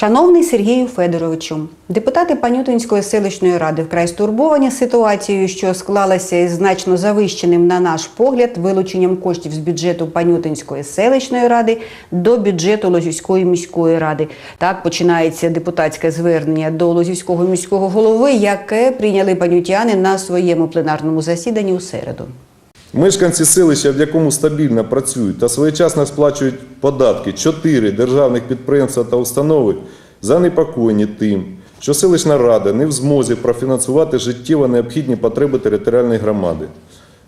Шановний Сергію Федоровичу, депутати Панютинської селищної ради вкрай стурбовані ситуацією, що склалася із значно завищеним, на наш погляд, вилученням коштів з бюджету Панютинської селищної ради до бюджету Лозівської міської ради. Так починається депутатське звернення до Лозівського міського голови, яке прийняли панютяни на своєму пленарному засіданні у середу. Мешканці селища, в якому стабільно працюють та своєчасно сплачують податки чотири державних підприємства та установи, занепокоєні тим, що селищна рада не в змозі профінансувати життєво необхідні потреби територіальної громади.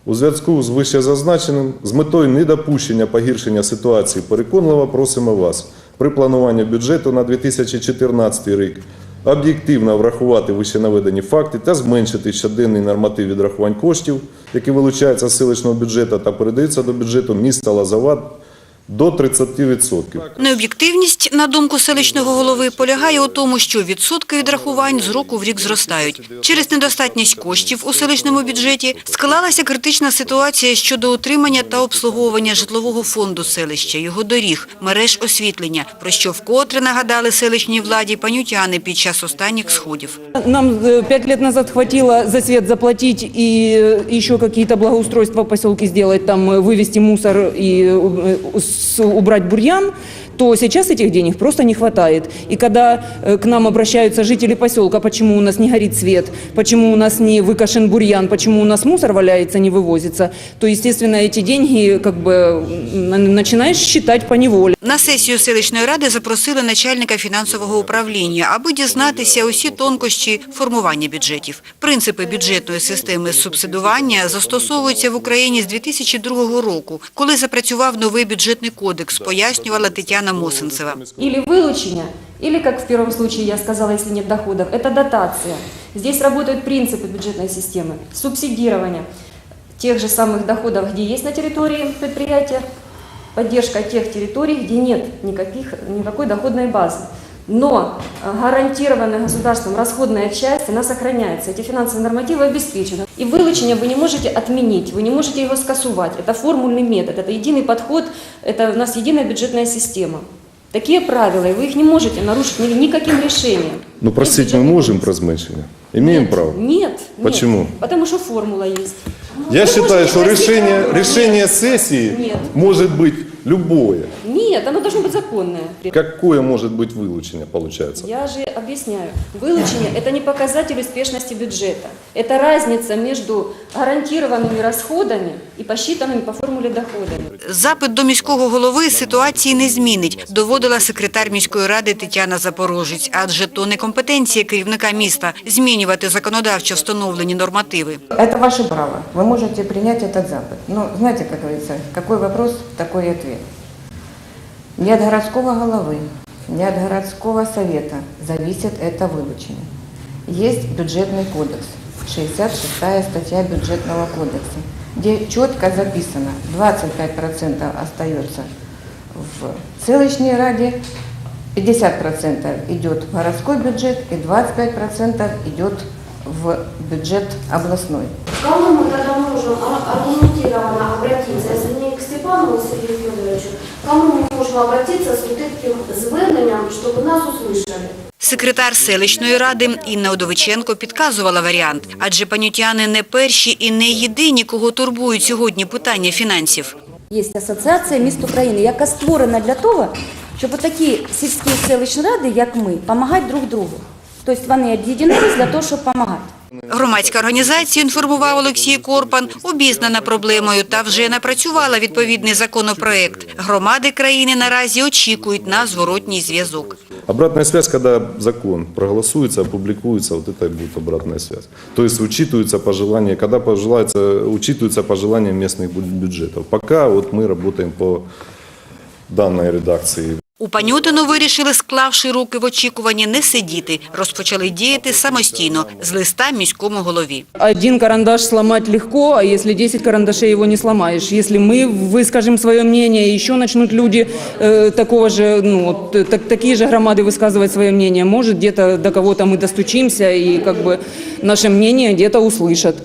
У зв'язку з вищезазначеним, з метою недопущення погіршення ситуації, переконливо просимо вас при плануванні бюджету на 2014 рік об'єктивно врахувати вищенаведені факти та зменшити щоденний норматив відрахувань коштів, які вилучаються з селищного бюджету та передаються до бюджету міста Лазават до 30%. Необ'єктивність, на думку селищного голови, полягає у тому, що відсотки відрахувань з року в рік зростають. Через недостатність коштів у селищному бюджеті склалася критична ситуація щодо утримання та обслуговування житлового фонду селища, його доріг, мереж освітлення, про що вкотре нагадали селищній владі панютяни під час останніх сходів. Нам э, пять лет назад хватило за свет заплатить и э, еще какие-то благоустройства в поселке сделать, там э, вывести мусор и э, с- убрать бурьян, то сейчас этих денег просто не хватает. И когда э, к нам обращаются жители поселка, почему у нас не горит свет, почему у нас не выкашен бурьян, почему у нас мусор валяется, не вывозится, то, естественно, эти деньги как бы м, начинаешь считать по неволе. На сесію селищної ради запросили начальника фінансового управління, аби дізнатися усі тонкощі формування бюджетів. Принципи бюджетної системи субсидування застосовуються в Україні з 2002 року, коли запрацював новий бюджетний кодекс, пояснювала Тетяна Мосинцева. Или вылучение, или, как в первом случае я сказала, если нет доходов, это дотация. Здесь работают принципы бюджетной системы. Субсидирование тех же самых доходов, где есть на территории предприятия, поддержка тех территорий, где нет никаких, никакой доходной базы. Но э, гарантированная государством расходная часть, она сохраняется. Эти финансовые нормативы обеспечены. И вылучение вы не можете отменить, вы не можете его скасувать. Это формульный метод, это единый подход, это у нас единая бюджетная система. Такие правила, и вы их не можете нарушить ни- никаким решением. Ну, простите, мы можем про зменшення? Имеем Нет, право? Нет, нет. Почему? Потому что формула есть. Я Вы считаю, что решение, решение сессии Нет. может быть любое. Нет, оно должно быть законное. Какое может быть вылучение, получается? Я же объясняю. Вылучение – это не показатель успешности бюджета. Это разница между гарантированными расходами и посчитанными по формуле доходами. Запит до міського голови ситуації не змінить, доводила секретар міської ради Тетяна Запорожець, адже то не компетенція керівника міста змінювати законодавчо встановлені нормативи. Это ваше право. Вы можете принять этот запад. Но знаете, как говорится, какой вопрос, такой и ответ. Не от городского головы, не от городского совета зависит это вылучение. Есть бюджетный кодекс, 66 статья бюджетного кодекса, где четко записано, 25% остается в селищной раде, 50% идет в городской бюджет и 25% идет в бюджет областной. Кому мы тогда можем а- Федоровичу, к кому мы можем обратиться с вот этим зверненням, чтобы нас услышали? Секретар селищної ради Інна Удовиченко підказувала варіант, адже панютяни не перші і не єдині, кого турбують сьогодні питання фінансів. Є асоціація міст України, яка створена для того, щоб такі сільські селищні ради, як ми, допомагати друг другу. Тобто вони об'єднались для того, щоб допомагати. Громадська організація, інформував Олексій Корпан, обізнана проблемою та вже напрацювала відповідний законопроект. Громади країни наразі очікують на зворотній зв'язок. Обратная связь, когда закон проголосуется, опубликуется, вот это и будет обратная связь. То есть учитываются пожелания, когда пожелается, учитываются пожелания местных бю- бюджетов. Пока вот мы работаем по данной редакции. У Панютину вирішили, склавши руки в очікуванні, не сидіти. Розпочали діяти самостійно з листа міському голові. Один карандаш сломать легко, а если 10 карандашей его не сломаешь. Если мы выскажем свое мнение, еще начнут люди э, такого же, ну, вот, э, так- такие же громады высказывать свое мнение, может где-то до кого-то мы достучимся и как бы наше мнение где-то услышат.